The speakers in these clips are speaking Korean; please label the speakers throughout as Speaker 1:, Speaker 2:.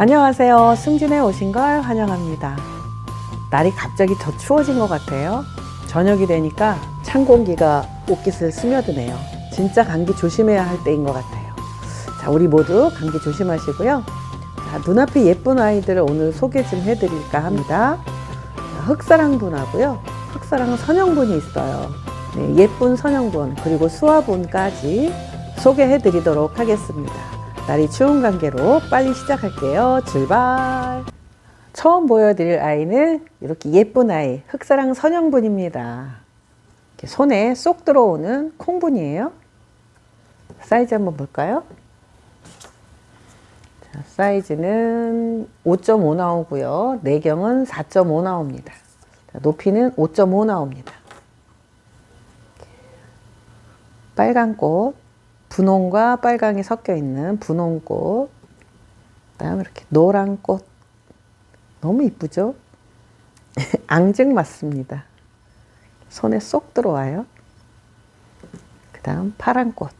Speaker 1: 안녕하세요. 승진에 오신 걸 환영합니다. 날이 갑자기 더 추워진 것 같아요. 저녁이 되니까 찬 공기가 옷깃을 스며드네요. 진짜 감기 조심해야 할 때인 것 같아요. 자, 우리 모두 감기 조심하시고요. 자, 눈앞에 예쁜 아이들을 오늘 소개 좀 해드릴까 합니다. 자, 흑사랑 분하고요. 흑사랑 선영분이 있어요. 네, 예쁜 선영분 그리고 수화분까지 소개해드리도록 하겠습니다. 날이 추운 관계로 빨리 시작할게요. 출발! 처음 보여드릴 아이는 이렇게 예쁜 아이, 흑사랑 선영분입니다. 이렇게 손에 쏙 들어오는 콩분이에요. 사이즈 한번 볼까요? 자, 사이즈는 5.5 나오고요. 내경은 4.5 나옵니다. 자, 높이는 5.5 나옵니다. 빨간 꽃, 분홍과 빨강이 섞여 있는 분홍꽃, 그다음 이렇게 노란 꽃, 너무 이쁘죠? 앙증 맞습니다. 손에 쏙 들어와요. 그다음 파란 꽃,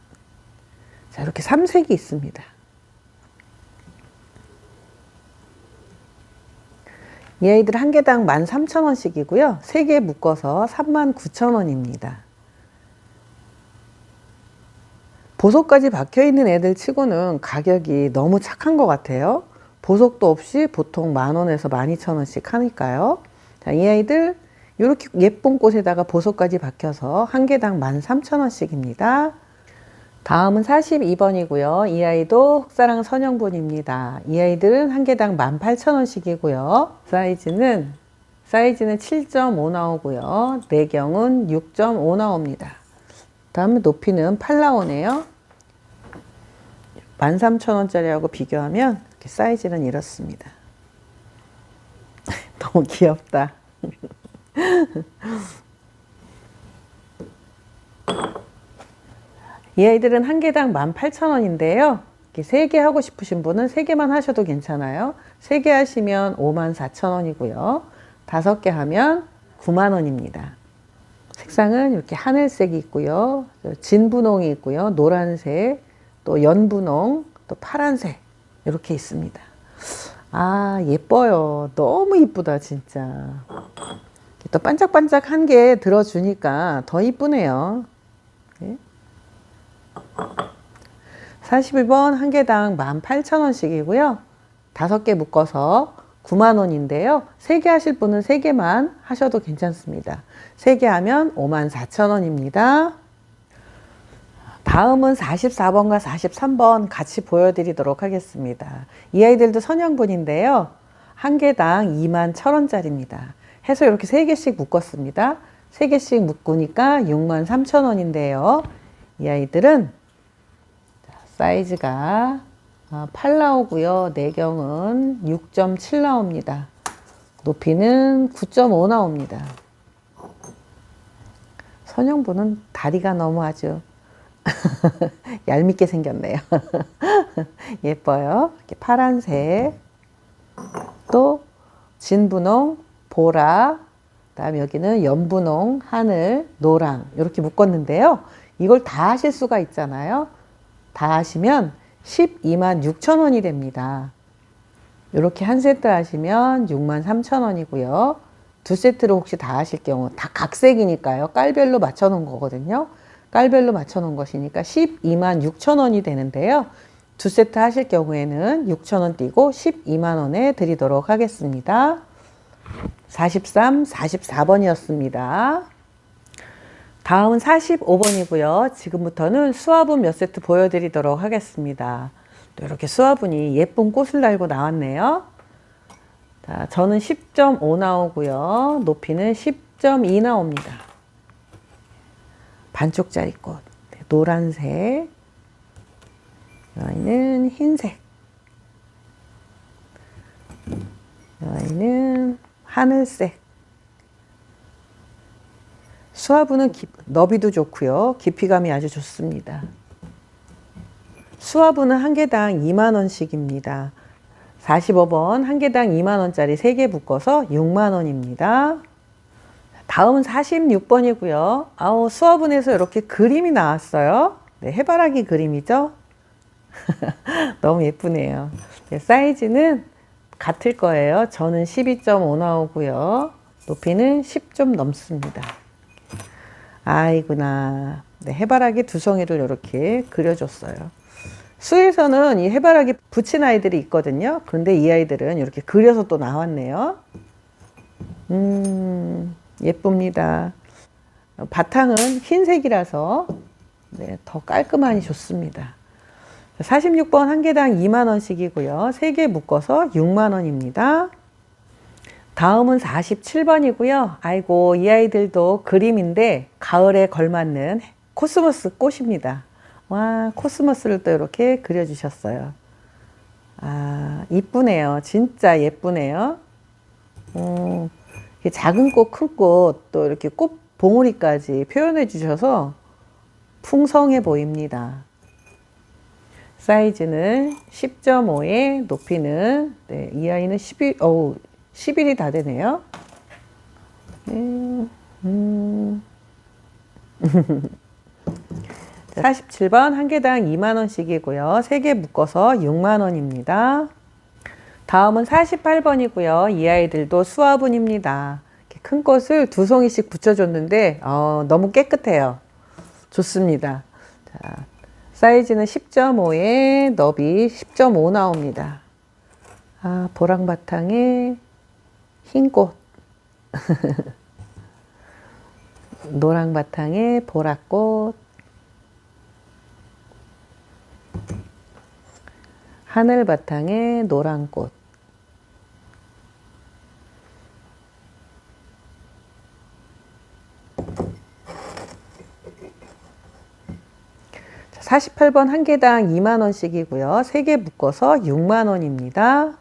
Speaker 1: 자 이렇게 삼색이 있습니다. 이 아이들 한 개당 13,000원씩이고요. 세 개 묶어서 39,000원입니다. 보석까지 박혀 있는 애들 치고는 가격이 너무 착한 것 같아요. 보석도 없이 보통 만 원에서 만 이천 원씩 하니까요. 자, 이 아이들 이렇게 예쁜 꽃에다가 보석까지 박혀서 한 개당 만 삼천 원씩입니다. 다음은 42번이고요. 이 아이도 흑사랑 선영분입니다. 이 아이들은 한 개당 만 팔천 원씩이고요. 사이즈는 사이즈는 7.5 나오고요. 내경은 6.5 나옵니다. 다음에 높이는 8 나오네요. 13,000원짜리하고 비교하면 사이즈는 이렇습니다. 너무 귀엽다. 이 아이들은 한 개당 18,000원인데요. 이렇게 3개 하고 싶으신 분은 3개만 하셔도 괜찮아요. 3개 하시면 54,000원이고요. 5개 하면 9만원입니다. 색상은 이렇게 하늘색이 있고요. 진분홍이 있고요. 노란색, 또 연분홍, 또 파란색 이렇게 있습니다. 아 예뻐요. 너무 이쁘다 진짜. 또 반짝반짝한 게 들어주니까 더 이쁘네요. 네. 41번 한 개당 18,000원씩이고요. 다섯 개 묶어서 9만 원인데요. 세개 하실 분은 세 개만 하셔도 괜찮습니다. 세개 하면 5만 4천 원입니다. 다음은 44번과 43번 같이 보여드리도록 하겠습니다. 이 아이들도 선영분인데요. 한 개당 2만 1천 원짜리입니다. 해서 이렇게 세 개씩 묶었습니다. 세 개씩 묶으니까 6만 3천 원인데요. 이 아이들은 사이즈가 8 나오고요. 내경은 6.7 나옵니다. 높이는 9.5 나옵니다. 선영분은 다리가 너무 아주 얄밉게 생겼네요. 예뻐요. 이렇게 파란색, 또 진분홍, 보라, 그다음 여기는 연분홍, 하늘, 노랑 이렇게 묶었는데요. 이걸 다 하실 수가 있잖아요. 다 하시면 12만 6천 원이 됩니다. 이렇게 한 세트 하시면 6만 3천 원이고요. 두 세트로 혹시 다 하실 경우 다 각색이니까요. 깔별로 맞춰 놓은 거거든요. 깔별로 맞춰 놓은 것이니까 12만 6천 원이 되는데요. 두 세트 하실 경우에는 6천 원 띄고 12만 원에 드리도록 하겠습니다. 43, 44번이었습니다. 다음은 45번이고요. 지금부터는 수화분 몇 세트 보여드리도록 하겠습니다. 또 이렇게 수화분이 예쁜 꽃을 달고 나왔네요. 자, 저는 10.5 나오고요. 높이는 10.2 나옵니다. 반쪽짜리 꽃. 네, 노란색. 여기는 흰색. 여기는 하늘색. 수화분은 깊, 너비도 좋고요. 깊이감이 아주 좋습니다. 수화분은 한 개당 2만 원씩입니다. 45번 한 개당 2만 원짜리 3개 묶어서 6만 원입니다. 다음은 46번이고요. 아우 수화분에서 이렇게 그림이 나왔어요. 네, 해바라기 그림이죠. 너무 예쁘네요. 네, 사이즈는 같을 거예요. 저는 12.5 나오고요. 높이는 10 좀 넘습니다. 아이구나. 네, 해바라기 두 송이를 이렇게 그려줬어요. 수에서는 이 해바라기 붙인 아이들이 있거든요. 그런데 이 아이들은 이렇게 그려서 또 나왔네요. 음, 예쁩니다. 바탕은 흰색이라서 네, 더 깔끔하니 좋습니다. 46번 한 개당 2만 원씩이고요. 3개 묶어서 6만 원입니다. 다음은 47번이고요. 아이고 이 아이들도 그림인데 가을에 걸맞는 코스모스 꽃입니다. 와 코스모스를 또 이렇게 그려주셨어요. 아 이쁘네요. 진짜 예쁘네요. 음, 작은 꽃, 큰 꽃, 또 이렇게 꽃 봉우리까지 표현해 주셔서 풍성해 보입니다. 사이즈는 10.5에 높이는 네, 이 아이는 11, 어우, 10일이 다 되네요. 음, 음. 47번 한 개당 2만 원씩이고요. 3개 묶어서 6만 원입니다. 다음은 48번이고요. 이 아이들도 수화분입니다. 큰 꽃을 두 송이씩 붙여줬는데 어, 너무 깨끗해요. 좋습니다. 자, 사이즈는 10.5에 너비 10.5 나옵니다. 아, 보랑 바탕에 흰 꽃. 노랑 바탕에 보랏꽃. 하늘 바탕에 노란 꽃. 48번 한 개당 2만 원씩이고요. 3개 묶어서 6만 원입니다.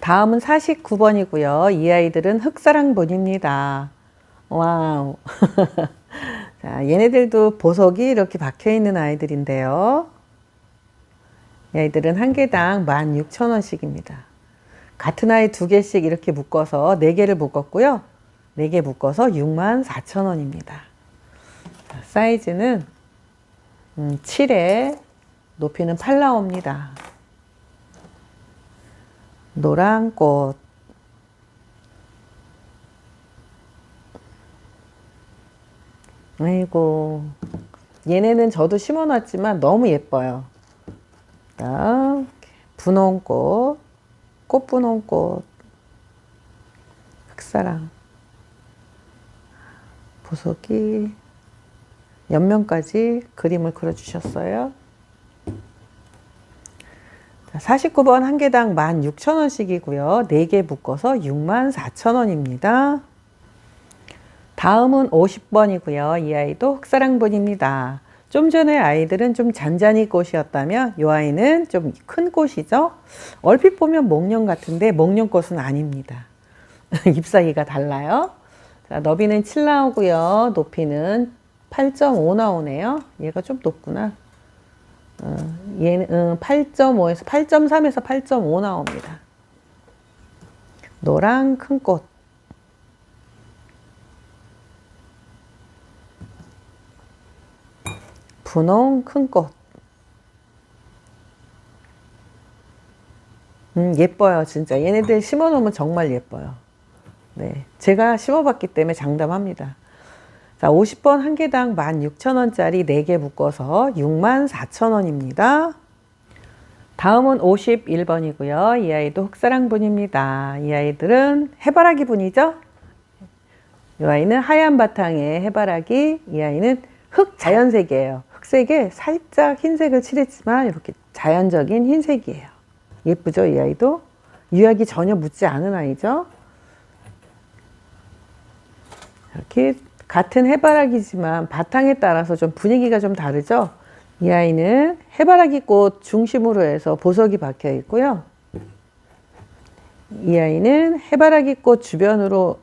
Speaker 1: 다음은 49번이고요. 이 아이들은 흑사랑본입니다. 와우. 자, 얘네들도 보석이 이렇게 박혀 있는 아이들인데요. 이 아이들은 한 개당 16,000원씩입니다. 같은 아이 두 개씩 이렇게 묶어서 네 개를 묶었고요. 네 개 묶어서 64,000원입니다. 사이즈는 음, 7에 높이는 8 나옵니다. 노란 꽃. 아이고. 얘네는 저도 심어놨지만 너무 예뻐요. 자, 분홍 꽃, 꽃분홍 꽃, 흑사랑, 보석이 옆면까지 그림을 그려주셨어요. 49번 한 개당 16,000원씩이고요. 4개 묶어서 64,000원입니다. 다음은 50번이고요. 이 아이도 흑사랑본입니다. 좀 전에 아이들은 좀 잔잔히 꽃이었다면 이 아이는 좀 큰 꽃이죠. 얼핏 보면 목련 같은데 목련 꽃은 아닙니다. 잎사귀가 달라요. 자, 너비는 7 나오고요. 높이는 8.5 나오네요. 얘가 좀 높구나. 어, 얘는 음, 8.5에서 8.3에서 8.5 나옵니다. 노랑 큰 꽃. 분홍 큰 꽃. 음, 예뻐요, 진짜. 얘네들 심어 놓으면 정말 예뻐요. 네. 제가 심어 봤기 때문에 장담합니다. 자, 50번 한 개당 16,000원짜리 4개 묶어서 64,000원입니다. 다음은 51번이고요. 이 아이도 흑사랑 분입니다. 이 아이들은 해바라기 분이죠. 이 아이는 하얀 바탕에 해바라기, 이 아이는 흑 자연색이에요. 흑색에 살짝 흰색을 칠했지만 이렇게 자연적인 흰색이에요. 예쁘죠, 이 아이도? 유약이 전혀 묻지 않은 아이죠. 이렇게 같은 해바라기지만 바탕에 따라서 좀 분위기가 좀 다르죠. 이 아이는 해바라기 꽃 중심으로 해서 보석이 박혀 있고요. 이 아이는 해바라기 꽃 주변으로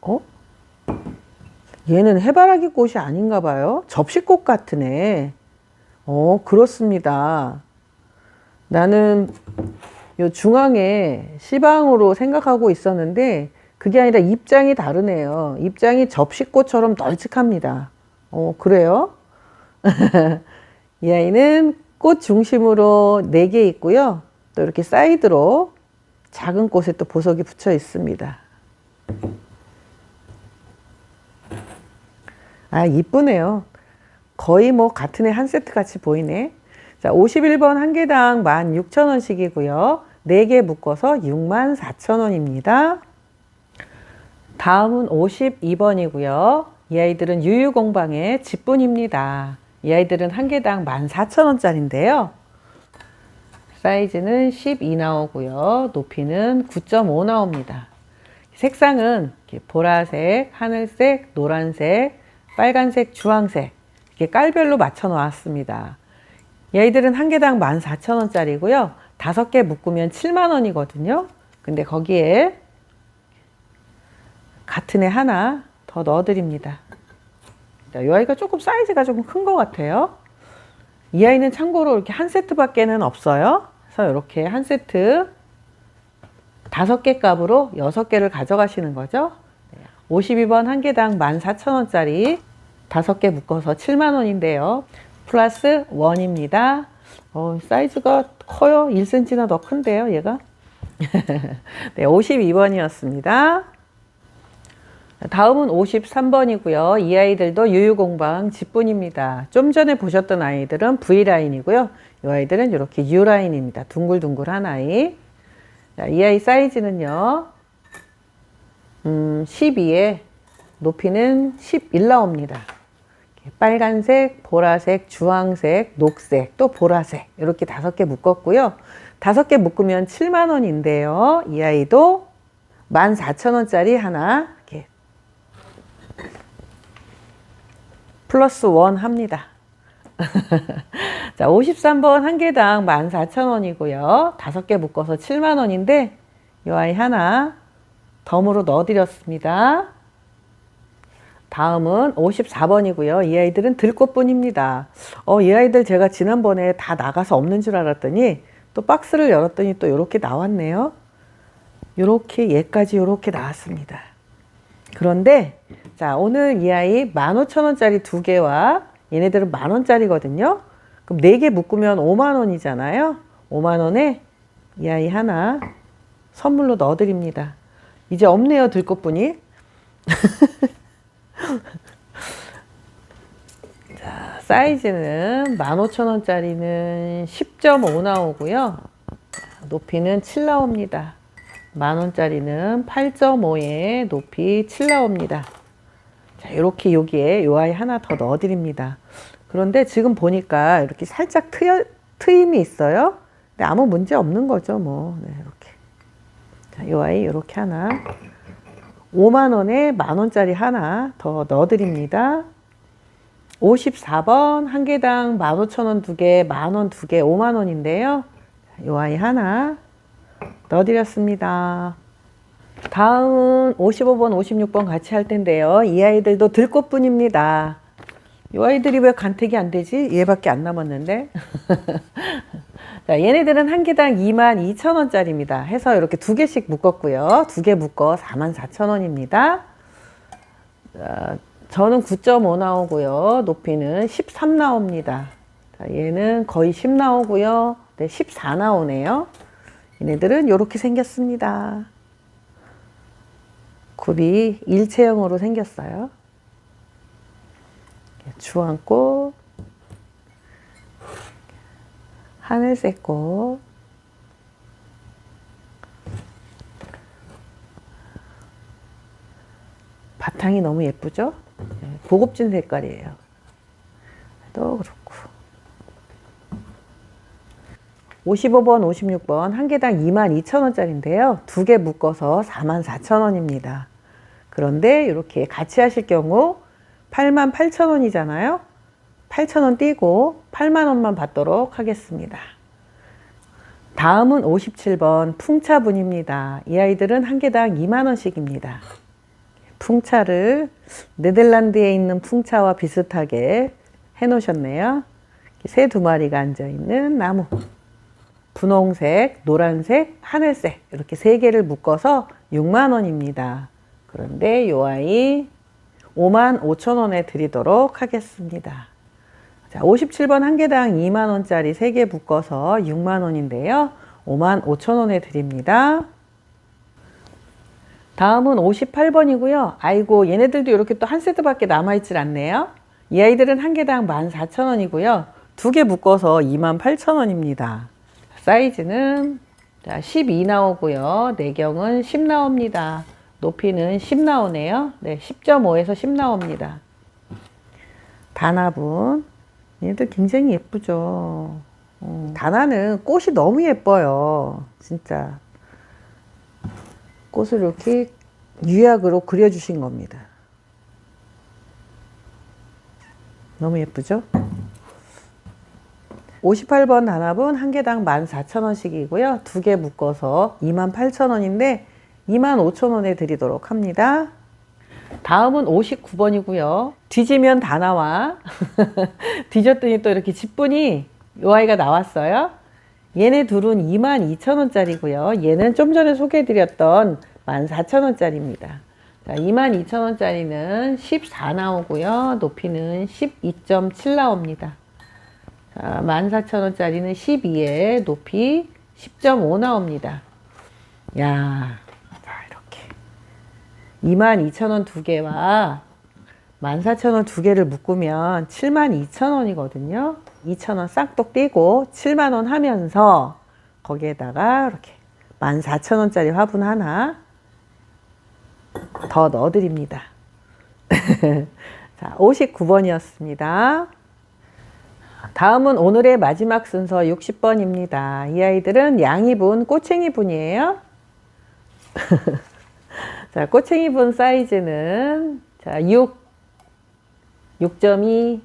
Speaker 1: 어? 얘는 해바라기 꽃이 아닌가 봐요. 접시꽃 같으네. 어, 그렇습니다. 나는 요 중앙에 시방으로 생각하고 있었는데 그게 아니라 입장이 다르네요. 입장이 접시꽃처럼 널찍합니다. 어, 그래요? 이 아이는 꽃 중심으로 4개 있고요. 또 이렇게 사이드로 작은 꽃에 또 보석이 붙여 있습니다. 아, 이쁘네요. 거의 뭐 같은 애 한 세트 같이 보이네. 자, 51번 한 개당 16,000원씩이고요. 4개 묶어서 64,000원입니다. 다음은 52번이고요. 이 아이들은 유유공방의 집분입니다. 이 아이들은 한 개당 14,000원짜리인데요. 사이즈는 12 나오고요. 높이는 9.5 나옵니다. 색상은 보라색, 하늘색, 노란색, 빨간색, 주황색 이렇게 깔별로 맞춰 놓았습니다. 이 아이들은 한 개당 14,000원짜리고요. 다섯 개 묶으면 7만 원이거든요. 근데 거기에 같은 애 하나 더 넣어드립니다. 자, 이 아이가 조금 사이즈가 조금 큰 것 같아요. 이 아이는 참고로 이렇게 한 세트밖에는 없어요. 그래서 이렇게 한 세트 다섯 개 값으로 여섯 개를 가져가시는 거죠. 52번 한 개당 14,000원짜리 다섯 개 묶어서 7만 원인데요. 플러스 원입니다. 어, 사이즈가 커요. 1cm나 더 큰데요, 얘가. 네, 52번이었습니다. 다음은 53번이고요. 이 아이들도 유유공방 집분입니다. 좀 전에 보셨던 아이들은 V라인이고요. 이 아이들은 이렇게 U라인입니다. 둥글둥글한 아이. 자, 이 아이 사이즈는요. 음, 12에 높이는 11 나옵니다. 빨간색, 보라색, 주황색, 녹색, 또 보라색 이렇게 다섯 개 묶었고요. 다섯 개 묶으면 7만 원인데요. 이 아이도 14,000원짜리 하나 이렇게 플러스 원 합니다. 자, 53번 한 개당 14,000원이고요. 다섯 개 묶어서 7만 원인데 이 아이 하나 덤으로 넣어드렸습니다. 다음은 54번이고요. 이 아이들은 들꽃뿐입니다. 어, 이 아이들 제가 지난번에 다 나가서 없는 줄 알았더니 또 박스를 열었더니 또 이렇게 나왔네요. 이렇게 얘까지 이렇게 나왔습니다. 그런데 자 오늘 이 아이 15,000원짜리 두 개와 얘네들은 만원짜리거든요. 그럼 네 개 묶으면 5만원이잖아요. 5만원에 이 아이 하나 선물로 넣어드립니다. 이제 없네요 들꽃분이. 자, 사이즈는 15,000원짜리는 10.5 나오고요. 높이는 7 나옵니다. 만원짜리는 8.5에 높이 7 나옵니다. 자, 이렇게 여기에 요 아이 하나 더 넣어드립니다. 그런데 지금 보니까 이렇게 살짝 트여, 트임이 있어요. 근데 아무 문제 없는 거죠, 뭐. 네, 이렇게. 자, 요 아이 이렇게 하나. 5만 원에 만 원짜리 하나 더 넣어드립니다. 54번 한 개당 15,000원 두 개, 만 원 두 개, 5만 원인데요. 이 아이 하나 넣어드렸습니다. 다음은 55번, 56번 같이 할 텐데요. 이 아이들도 들꽃뿐입니다. 이 아이들이 왜 간택이 안 되지? 얘밖에 안 남았는데. 자, 얘네들은 한 개당 22,000원짜리입니다. 해서 이렇게 두 개씩 묶었고요. 두 개 묶어 44,000원입니다. 자, 저는 9.5 나오고요. 높이는 13 나옵니다. 자, 얘는 거의 10 나오고요. 네, 14 나오네요. 얘네들은 이렇게 생겼습니다. 굽이 일체형으로 생겼어요. 주황꽃, 하늘색 꽃, 바탕이 너무 예쁘죠? 네, 고급진 색깔이에요. 또 그렇고. 55번, 56번 한 개당 22,000원짜리인데요. 두 개 묶어서 44,000원입니다. 그런데 이렇게 같이 하실 경우 88,000원이잖아요. 8,000원 띄고 8만 원만 받도록 하겠습니다. 다음은 57번 풍차분입니다. 이 아이들은 한 개당 2만 원씩입니다. 풍차를 네덜란드에 있는 풍차와 비슷하게 해 놓으셨네요. 새 두 마리가 앉아 있는 나무. 분홍색, 노란색, 하늘색 이렇게 세 개를 묶어서 6만 원입니다. 그런데 요 아이 5만 5천 원에 드리도록 하겠습니다. 자, 57번 한 개당 2만 원짜리 3개 묶어서 6만 원인데요. 5만 5천 원에 드립니다. 다음은 58번이고요. 아이고, 얘네들도 이렇게 또 한 세트밖에 남아있질 않네요. 이 아이들은 한 개당 14,000원이고요. 두 개 묶어서 28,000원입니다. 사이즈는 자, 12 나오고요. 내경은 10 나옵니다. 높이는 10 나오네요. 네, 10.5에서 10 나옵니다. 단합은 얘들 굉장히 예쁘죠. 어, 단화는 꽃이 너무 예뻐요. 진짜. 꽃을 이렇게 유약으로 그려주신 겁니다. 너무 예쁘죠? 58번 단합은 한 개당 14,000원씩이고요. 두 개 묶어서 28,000원인데 25,000원에 드리도록 합니다. 다음은 59번이고요. 뒤지면 다 나와. 뒤졌더니 또 이렇게 지분이 요 아이가 나왔어요. 얘네 둘은 22,000원짜리고요. 얘는 좀 전에 소개해드렸던 14,000원짜리입니다. 자, 22,000원짜리는 14 나오고요. 높이는 12.7 나옵니다. 자, 14,000원짜리는 12에 높이 10.5 나옵니다. 야. 22,000원 두 개와 14,000원 두 개를 묶으면 72,000원이거든요. 2,000원 싹둑 떼고 7만원 하면서 거기에다가 이렇게 14,000원짜리 화분 하나 더 넣어드립니다. 자, 59번이었습니다. 다음은 오늘의 마지막 순서 60번입니다. 이 아이들은 양이분, 꼬챙이 분이에요. 자, 꼬챙이 분 사이즈는 자, 6, 6.2,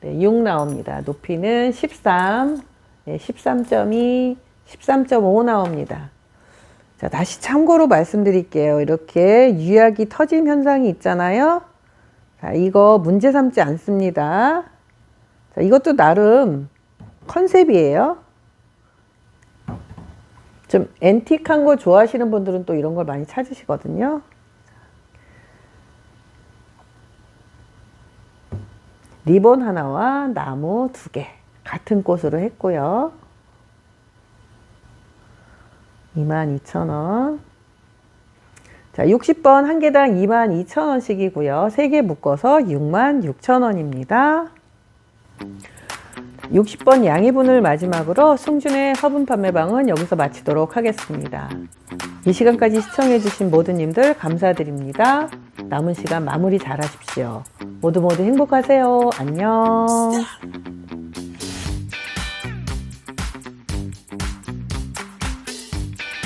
Speaker 1: 네, 6 나옵니다. 높이는 13, 네, 13.2, 13.5 나옵니다. 자, 다시 참고로 말씀드릴게요. 이렇게 유약이 터짐 현상이 있잖아요. 자, 이거 문제 삼지 않습니다. 자, 이것도 나름 컨셉이에요. 좀 앤틱한 거 좋아하시는 분들은 또 이런 걸 많이 찾으시거든요. 리본 하나와 나무 두 개 같은 꽃으로 했고요. 22,000원. 자, 60번 한 개당 22,000원씩이고요. 세 개 묶어서 66,000원입니다. 60번 양이분을 마지막으로 승준의 화분 판매방은 여기서 마치도록 하겠습니다. 이 시간까지 시청해주신 모두님들 감사드립니다. 남은 시간 마무리 잘 하십시오. 모두 모두 행복하세요. 안녕.